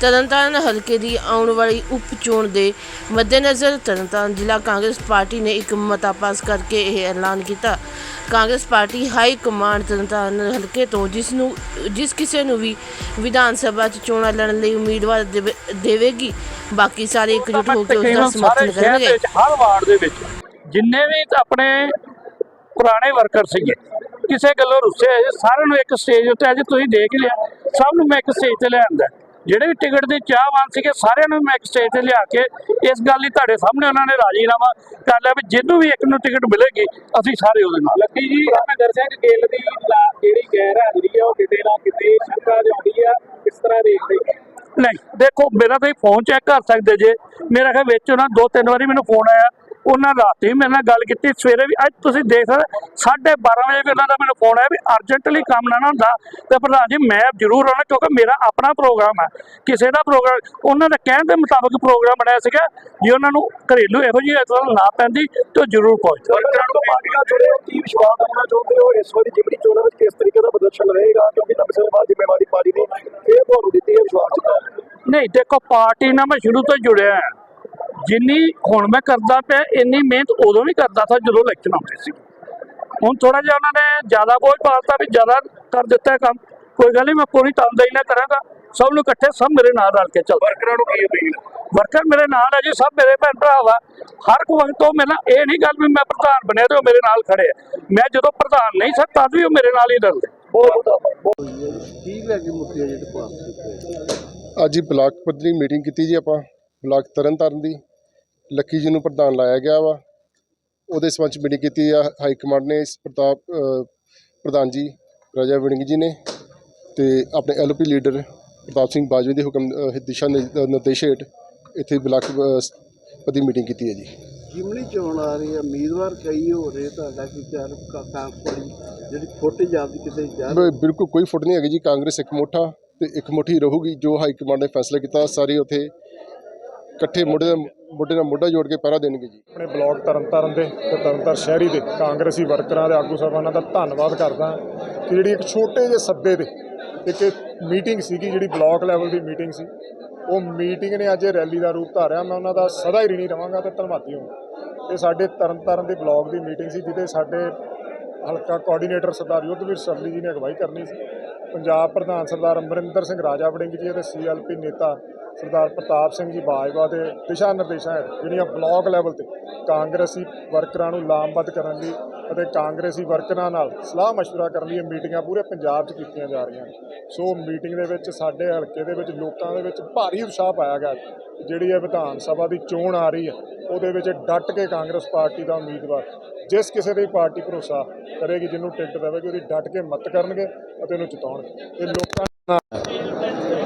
ਤਰਨਤਾਰਨ ਹਲਕੇ ਦੀ ਆਉਣ ਵਾਲੀ ਉਪ ਚੋਣ ਦੇ ਮੱਦੇਨਜ਼ਰ ਤਰਨਤਾਰਨ ਜ਼ਿਲ੍ਹਾ ਕਾਂਗਰਸ ਪਾਰਟੀ ਨੇ ਇੱਕ ਮਤਾ ਪਾਸ ਕਰਕੇ ਇਹ ਐਲਾਨ ਕੀਤਾ। Congress party high command Tarn Taran ਹਲਕੇ ਤੋਂ ਜਿਸ ਨੂੰ ਜਿਸ ਕਿਸੇ ਨੂੰ ਵੀ ਵਿਧਾਨ ਸਭਾ 'ਚ ਚੋਣਾਂ ਲੜਨ ਲਈ ਉਮੀਦਵਾਰ ਦੇਵੇ- ਦੇਵੇਗੀ ਬਾਕੀ ਸਾਰੇ ਇਕਜੁੱਟ ਹੋ ਕੇ ਉਸ ਦਾ ਸਮਰਥਨ ਕਰਨਗੇ। ਵਿੱਚ ਹਰ ਵਾਰਡ ਦੇ ਵਿੱਚ ਜਿੰਨੇ ਵੀ ਆਪਣੇ ਪੁਰਾਣੇ ਵਰਕਰ ਸੀਗੇ ਕਿਸੇ ਗੱਲੋਂ ਰੁੱਸੇ ਸਾਰਿਆਂ ਨੂੰ ਇੱਕ ਸਟੇਜ ਉੱਤੇ ਅੱਜ ਤੁਸੀਂ ਦੇਖ ਲਿਆ ਸਭ ਨੂੰ ਮੈਂ ਇੱਕ ਸਟੇਜ ਤੇ ਲਿਆਂਦਾ ਜਿਹੜੇ ਵੀ ਟਿਕਟ ਦੇ ਚਾਹਵਾਨ ਸੀਗੇ ਸਾਰਿਆਂ ਨੂੰ ਮੈਂ ਇੱਕ ਸਟੇਜ ਤੇ ਲਿਆ ਕੇ ਇਸ ਗੱਲ ਲਈ ਤੁਹਾਡੇ ਸਾਹਮਣੇ ਉਹਨਾਂ ਨੇ ਰਾਜੀਨਾਮਾ ਕਰ ਲਿਆ ਵੀ ਜਿਹਨੂੰ ਵੀ ਇੱਕ ਨੂੰ ਟਿਕਟ ਮਿਲੇਗੀ ਅਸੀਂ ਸਾਰੇ ਉਹਦੇ ਨਾਲ। ਲੱਕੀ ਜੀ ਮਹਿੰਦਰ ਸਿੰਘ ਗਿੱਲ ਦੀ ਜਿਹੜੀ ਗੈਰ ਹਾਜ਼ਰੀ ਆ ਉਹ ਕਿਤੇ ਨਾ ਕਿਤੇ ਸ਼ੰਕਾ ਜਾਂਦੀ ਆ ਕਿਸ ਤਰ੍ਹਾਂ ਦੇਖਦੇ ਨਹੀਂ ਦੇਖੋ ਮੇਰਾ ਤੁਸੀਂ ਫੋਨ ਚੈੱਕ ਕਰ ਸਕਦੇ ਜੇ। ਮੇਰਾ ਖਿਆਲ ਵਿੱਚ ਉਹਨਾਂ ਦੋ ਤਿੰਨ ਵਾਰੀ ਮੈਨੂੰ ਫੋਨ ਆਇਆ। ਉਹਨਾਂ ਰਾਤੀ ਵੀ ਮੇਰੇ ਨਾਲ ਗੱਲ ਕੀਤੀ ਸਵੇਰੇ ਵੀ ਅੱਜ ਤੁਸੀਂ ਦੇਖ ਸਕਦੇ 12:30 ਵਜੇ ਵੀ ਉਹਨਾਂ ਦਾ ਮੈਨੂੰ ਫੋਨ ਆਇਆ ਵੀ ਅਰਜੈਂਟਲੀ ਕੰਮ ਨਾ ਹੁੰਦਾ। ਤੇ ਪ੍ਰਧਾਨ ਜੀ ਮੈਂ ਜ਼ਰੂਰ ਆਉਣਾ ਕਿਉਂਕਿ ਮੇਰਾ ਆਪਣਾ ਪ੍ਰੋਗਰਾਮ ਹੈ ਕਿਸੇ ਦਾ ਪ੍ਰੋਗਰਾਮ ਉਹਨਾਂ ਦੇ ਕਹਿਣ ਦੇ ਮੁਤਾਬਕ ਪ੍ਰੋਗਰਾਮ ਬਣਾਇਆ ਸੀਗਾ ਜੇ ਉਹਨਾਂ ਨੂੰ ਘਰੇਲੂ ਇਹੋ ਜਿਹੀ ਇਤਲਾਹ ਨਾ ਪੈਂਦੀ ਤੇ ਉਹ ਜ਼ਰੂਰ ਪਹੁੰਚਦੇ ਵਰਕਰਾਂ ਨੂੰ ਪਾਰਟੀ ਦਾ ਜੁੜੇ ਹੋ ਕੀ ਵਿਸ਼ਵਾਸ ਕਰਨਾ ਚਾਹੁੰਦੇ ਹੋ? ਇਸ ਵਾਰੀ ਜਿਮਨੀ ਚੋਣਾਂ ਵਿੱਚ ਕਿਸ ਤਰੀਕੇ ਦਾ ਪ੍ਰਦਰਸ਼ਨ ਰਹੇਗਾ? ਕਿਉਂਕਿ ਲੰਬੇ ਸਮੇਂ ਬਾਅਦ ਜ਼ਿੰਮੇਵਾਰੀ ਪਾਰਟੀ ਨੇ ਇਹ ਤੁਹਾਨੂੰ ਦਿੱਤੀ ਹੈ ਵਿਸ਼ਵਾਸ ਦਿੱਤਾ ਨਹੀਂ ਦੇਖੋ ਪਾਰਟੀ ਨਾਲ ਮੈਂ ਸ਼ੁਰੂ ਤੋਂ ਜੁੜਿਆ ਹਾਂ। ਜਿੰਨੀ ਹੁਣ ਮੈਂ ਕਰਦਾ ਪਿਆ ਇੰਨੀ ਮਿਹਨਤ ਉਦੋਂ ਵੀ ਕਰਦਾ ਸੀ ਜਦੋਂ ਇਲੈਕਸ਼ਨ ਆਉਂਦੇ ਸੀ। ਹੁਣ ਥੋੜਾ ਜਿਹਾ ਉਹਨਾਂ ਨੇ ਜ਼ਿਆਦਾ ਬੋਝ ਪਾਲਤਾ ਵੀ ਜ਼ਿਆਦਾ ਕਰ ਦਿੱਤਾ ਹੈ ਕੰਮ। ਕੋਈ ਗੱਲ ਨਹੀਂ ਮੈਂ ਪੂਰੀ ਤਨਦੇਹੀ ਨਾਲ ਕਰਾਂਗਾ। ਸਭ ਨੂੰ ਇਕੱਠੇ ਸਭ ਮੇਰੇ ਨਾਲ ਰਲ ਕੇ ਚੱਲ। ਵਰਕਰਾਂ ਨੂੰ ਕੀ ਅਪੀਲ ਵਰਕਰ ਮੇਰੇ ਨਾਲ ਹੈ ਜੀ ਸਭ ਮੇਰੇ ਭੈਣ ਭਰਾ ਵਾ। ਹਰ ਕੋ ਵਕਤ ਤੋਂ ਮੇਰਾ ਇਹ ਨਹੀਂ ਗੱਲ ਵੀ ਮੈਂ ਪ੍ਰਧਾਨ ਬਣਿਆ ਤੇ ਉਹ ਮੇਰੇ ਨਾਲ ਖੜੇ ਆ। ਮੈਂ ਜਦੋਂ ਪ੍ਰਧਾਨ ਨਹੀਂ ਸੀ ਤਦ ਵੀ ਉਹ ਮੇਰੇ ਨਾਲ ਹੀ ਰਲਦੇ। ਬਹੁਤ ਬਹੁਤ ਅੱਜ ਹੀ ਬਲਾਕ ਪੱਧਰੀ ਮੀਟਿੰਗ ਕੀਤੀ ਜੀ ਆਪਾਂ। ਬਲਾਕ ਤਰਨਤਾਰਨ ਦੀ। ਲੱਕੀ ਜੀ ਨੂੰ ਪ੍ਰਧਾਨ ਲਾਇਆ ਗਿਆ ਵਾ। ਉਹਦੇ ਸੰਬੰਧ ਮੀਟਿੰਗ ਕੀਤੀ ਆ ਹਾਈ ਕਮਾਂਡ ਨੇ ਇਸ ਪ੍ਰਤਾਪ ਪ੍ਰਧਾਨ ਜੀ ਰਾਜਾ ਵੜਿੰਗ ਜੀ ਨੇ ਤੇ ਆਪਣੇ L P leader Partap Singh ਬਾਜਵੇ ਦੇ ਹੁਕਮ ਦਿਸ਼ਾ ਨਿਰ- ਨਿਰਦੇਸ਼ ਹੇਠ ਇੱਥੇ ਬਲਾਕ ਪੱਧਰੀ ਮੀਟਿੰਗ ਕੀਤੀ ਹੈ ਜੀ। ਜਿਮਣੀ ਚੋਣ ਆ ਰਹੀ ਹੈ ਉਮੀਦਵਾਰ ਕਈ ਹੋ ਰਹੇ ਤੁਹਾਡਾ ਕੀ ਚਾਰ ਕਾਂਗੜੀ ਜਿਹੜੀ ਫੁੱਟ ਜਾਂਦੀ ਕਿਤੇ ਜਾ ਬਿਲਕੁਲ ਕੋਈ ਫੁੱਟ ਨਹੀਂ ਹੈਗੀ ਜੀ ਕਾਂਗਰਸ ਇੱਕ ਮੁੱਠਾ ਤੇ ਇੱਕ ਮੁੱਠੀ ਰਹੂਗੀ ਜੋ ਹਾਈ ਕਮਾਂਡ ਨੇ ਫੈਸਲਾ ਕੀਤਾ ਸਾਰੇ ਉੱਥੇ ਇਕੱਠੇ ਮੋਢੇ ਨਾਲ ਮੋਢੇ ਨਾਲ ਮੋਢਾ ਜੋੜ ਕੇ ਪਹਿਰਾ ਦੇਣਗੇ ਜੀ। ਆਪਣੇ ਬਲਾਕ ਤਰਨਤਾਰਨ ਦੇ ਤੇ ਤਰਨਤਾਰਨ ਸ਼ਹਿਰੀ ਦੇ ਕਾਂਗਰਸੀ ਵਰਕਰਾਂ ਦੇ ਆਗੂ ਸਾਹਿਬਾਨਾਂ ਦਾ ਧੰਨਵਾਦ ਕਰਦਾ ਕਿ ਜਿਹੜੀ ਇੱਕ ਛੋਟੇ ਜਿਹੇ ਸੱਦੇ ਦੇ ਇੱਕ ਮੀਟਿੰਗ ਸੀਗੀ, ਜਿਹੜੀ ਬਲਾਕ ਲੈਵਲ ਦੀ ਮੀਟਿੰਗ ਸੀ, ਉਹ ਮੀਟਿੰਗ ਨੇ ਅੱਜ ਰੈਲੀ ਦਾ ਰੂਪ ਧਾਰਿਆ। ਮੈਂ ਉਹਨਾਂ ਦਾ ਸਦਾ ਹੀ ਰਿਣੀ ਰਵਾਂਗਾ ਤੇ ਧੰਨਵਾਦੀ ਹਾਂ। ਇਹ ਸਾਡੇ ਤਰਨਤਾਰਨ ਦੇ ਬਲਾਕ ਦੀ ਮੀਟਿੰਗ ਸੀ, ਜਿਹਦੇ ਸਾਡੇ ਹਲਕਾ ਕੋਆਰਡੀਨੇਟਰ ਸਰਦਾਰ ਯੁੱਧਵੀਰ ਸਰਲੀ ਜੀ ਨੇ ਅਗਵਾਈ ਕਰਨੀ ਸੀ। ਪੰਜਾਬ ਪ੍ਰਧਾਨ ਸਰਦਾਰ ਅਮਰਿੰਦਰ ਸਿੰਘ ਰਾਜਾ ਵੜਿੰਗ ਜੀ ਅਤੇ ਸੀਐਲਪੀ ਨੇਤਾ ਸਰਦਾਰ ਪ੍ਰਤਾਪ ਸਿੰਘ ਜੀ ਬਾਜਵਾ ਦੇ ਦਿਸ਼ਾ ਨਿਰਦੇਸ਼ਾਂ ਹੇਠ ਜਿਹੜੀਆਂ ਬਲਾਕ ਲੈਵਲ ਤੇ ਕਾਂਗਰਸੀ ਵਰਕਰਾਂ ਨੂੰ ਲਾਮਬੱਧ ਕਰਨ ਲਈ ਅਤੇ ਕਾਂਗਰਸੀ ਵਰਕਰਾਂ ਨਾਲ ਸਲਾਹ مشورہ ਕਰਨ ਲਈ ਇਹ ਮੀਟਿੰਗਾਂ ਪੂਰੇ ਪੰਜਾਬ 'ਚ ਕੀਤੀਆਂ ਜਾ ਰਹੀਆਂ ਨੇ ਸੋ ਮੀਟਿੰਗ ਦੇ ਵਿੱਚ ਸਾਡੇ ਹਲਕੇ ਦੇ ਵਿੱਚ ਲੋਕਾਂ ਦੇ ਵਿੱਚ ਭਾਰੀ ਉਤਸ਼ਾਹ ਪਾਇਆ ਗਿਆ ਜਿਹੜੀ ਇਹ ਵਿਧਾਨ ਸਭਾ ਦੀ ਚੋਣ ਆ ਰਹੀ ਹੈ ਉਹਦੇ ਵਿੱਚ ਡਟ ਕੇ ਕਾਂਗਰਸ ਪਾਰਟੀ ਦਾ ਉਮੀਦਵਾਰ ਜਿਸ ਕਿਸੇ ਦੀ ਪਾਰਟੀ ਭਰੋਸਾ ਕਰੇਗੀ ਜਿਹਨੂੰ ਟਿਕਟ ਦੇਵੇਗੀ ਉਹਦੀ ਡਟ ਕੇ ਮਤ ਕਰਨਗੇ ਅਤੇ ਉਹਨੂੰ ਜਿਤਾਉਣਗੇ ਇਹ ਲੋਕਾਂ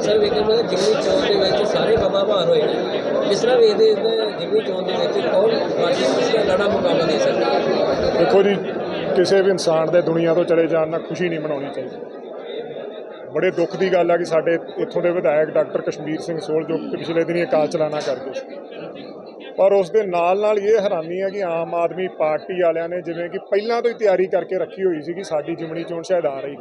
ਸਰ ਵੇਖੋ ਮੈਂ ਜਿਮਨੀ ਚੋਣ ਦੇ ਵਿੱਚ ਸਾਰੇ ਬਾਬਾ ਭਾਰ ਹੋਏ ਨੇ ਜਿਸ ਤਰ੍ਹਾਂ ਵੇਖਦੇ ਇਸ ਜਿਮਨੀ ਚੋਣ ਦੇ ਵਿੱਚ ਕੌਣ ਪਾਰਟੀ ਦੇਖੋ ਜੀ, ਕਿਸੇ ਵੀ ਇਨਸਾਨ ਦੇ ਦੁਨੀਆ ਤੋਂ ਚਲੇ ਜਾਣ ਨਾਲ ਖੁਸ਼ੀ ਨਹੀਂ ਮਨਾਉਣੀ ਚਾਹੀਦੀ। ਬੜੇ ਦੁੱਖ ਦੀ ਗੱਲ ਆ ਕਿ ਸਾਡੇ ਇੱਥੋਂ ਦੇ ਵਿਧਾਇਕ ਡਾਕਟਰ ਕਸ਼ਮੀਰ ਸਿੰਘ ਸੋਲ, ਜੋ ਪਿਛਲੇ ਦਿਨੀ ਅਕਾਲ ਚਲਾਣਾ ਕਰਦੇ ਪਰ ਉਸ ਦੇ ਨਾਲ ਨਾਲ ਇਹ ਹੈਰਾਨੀ ਹੈ ਕਿ ਆਮ ਆਦਮੀ ਪਾਰਟੀ ਵਾਲਿਆਂ ਨੇ ਜਿਵੇਂ ਕਿ ਪਹਿਲਾਂ ਤੋਂ ਹੀ ਤਿਆਰੀ ਕਰਕੇ ਰੱਖੀ ਹੋਈ ਸੀ ਕਿ ਸਾਡੀ ਜਿਮਣੀ ਚੋਣ ਸ਼ਾਇਦ ਆ ਰਹੀ।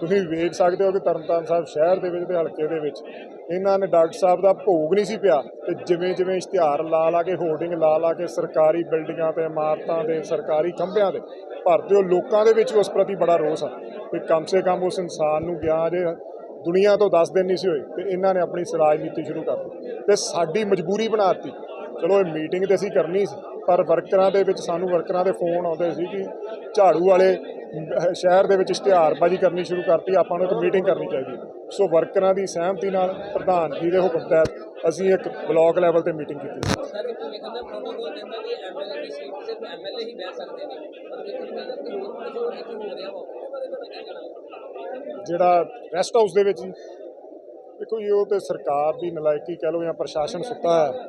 ਤੁਸੀਂ ਵੇਖ ਸਕਦੇ ਹੋ ਕਿ ਤਰਨਤਾਰਨ ਸਾਹਿਬ ਸ਼ਹਿਰ ਦੇ ਵਿੱਚ ਤੇ ਹਲਕੇ ਦੇ ਵਿੱਚ ਇਹਨਾਂ ਨੇ ਡਾਕਟਰ ਸਾਹਿਬ ਦਾ ਭੋਗ ਨਹੀਂ ਸੀ ਪਿਆ ਤੇ ਜਿਵੇਂ ਜਿਵੇਂ ਇਸ਼ਤਿਹਾਰ ਲਾ ਲਾ ਕੇ ਹੋਰਡਿੰਗ ਲਾ ਲਾ ਕੇ, ਸਰਕਾਰੀ ਬਿਲਡਿੰਗਾਂ ਤੇ, ਇਮਾਰਤਾਂ ਦੇ ਸਰਕਾਰੀ ਖੰਭਿਆਂ ਦੇ ਭਰਦੇ ਉਹ ਲੋਕਾਂ ਦੇ ਵਿੱਚ ਉਸ ਪ੍ਰਤੀ ਬੜਾ ਰੋਸ ਆ ਕਿ ਕਮ ਸੇ ਕਮ ਉਸ ਇਨਸਾਨ ਨੂੰ ਗਿਆ ਜੇ ਦੁਨੀਆ ਤੋਂ 10 ਦਿਨ ਨਹੀਂ ਸੀ ਹੋਏ ਤੇ ਇਹਨਾਂ ਨੇ ਆਪਣੀ ਰਾਜਨੀਤੀ ਸ਼ੁਰੂ ਕਰਤੀ ਦਿੱਤੀ ਤੇ ਸਾਡੀ ਮਜਬੂਰੀ ਬਣਾ ਦਿੱਤੀ। ਚਲੋ ਇਹ ਮੀਟਿੰਗ ਤੇ ਅਸੀਂ ਕਰਨੀ ਸੀ ਪਰ ਵਰਕਰਾਂ ਦੇ ਵਿੱਚ ਸਾਨੂੰ ਵਰਕਰਾਂ ਦੇ ਫੋਨ ਆਉਂਦੇ ਸੀ ਕਿ ਝਾੜੂ ਵਾਲੇ ਸ਼ਹਿਰ ਦੇ ਵਿੱਚ ਇਸ਼ਤਿਹਾਰਬਾਜ਼ੀ ਕਰਨੀ ਸ਼ੁਰੂ ਕਰਤੀ ਆਪਾਂ ਨੂੰ ਇੱਕ ਮੀਟਿੰਗ ਕਰਨੀ ਚਾਹੀਦੀ ਸੋ ਵਰਕਰਾਂ ਦੀ ਸਹਿਮਤੀ ਨਾਲ ਪ੍ਰਧਾਨ ਜੀ ਦੇ ਹੁਕਮ ਤਹਿਤ ਅਸੀਂ ਇੱਕ ਬਲਾਕ ਲੈਵਲ ਤੇ ਮੀਟਿੰਗ ਕੀਤੀ ਸਰ ਇੱਕ ਵੇਖਣ ਦਾ ਪ੍ਰੋਟੋਕੋਲ ਕਹਿੰਦਾ ਕਿ ਐਮਐਲਏ ਦੀ ਸੀਟ ਸਿਰਫ ਐਮਐਲਏ ਹੀ ਬਹਿ ਸਕਦੇ ਨੇ। ਪਰ ਵੇਖਣ ਦਾ ਕਿ ਹੋਰ ਕੁਝ ਹੋਰ ਇੱਥੇ ਹੋ ਰਿਹਾ ਵਾ। ਉਹਦੇ ਬਾਰੇ ਤੁਹਾਡਾ ਕੀ ਕਹਿਣਾ ਜਿਹੜਾ ਰੈਸਟ ਹਾਊਸ ਦੇ ਵਿੱਚ ਦੇਖੋ ਜੀ ਉਹ ਤੇ ਸਰਕਾਰ ਦੀ ਨਲਾਇਕੀ ਕਹਿ ਲਓ ਜਾਂ ਪ੍ਰਸ਼ਾਸਨ ਸੁੱਤਾ ਹੈ।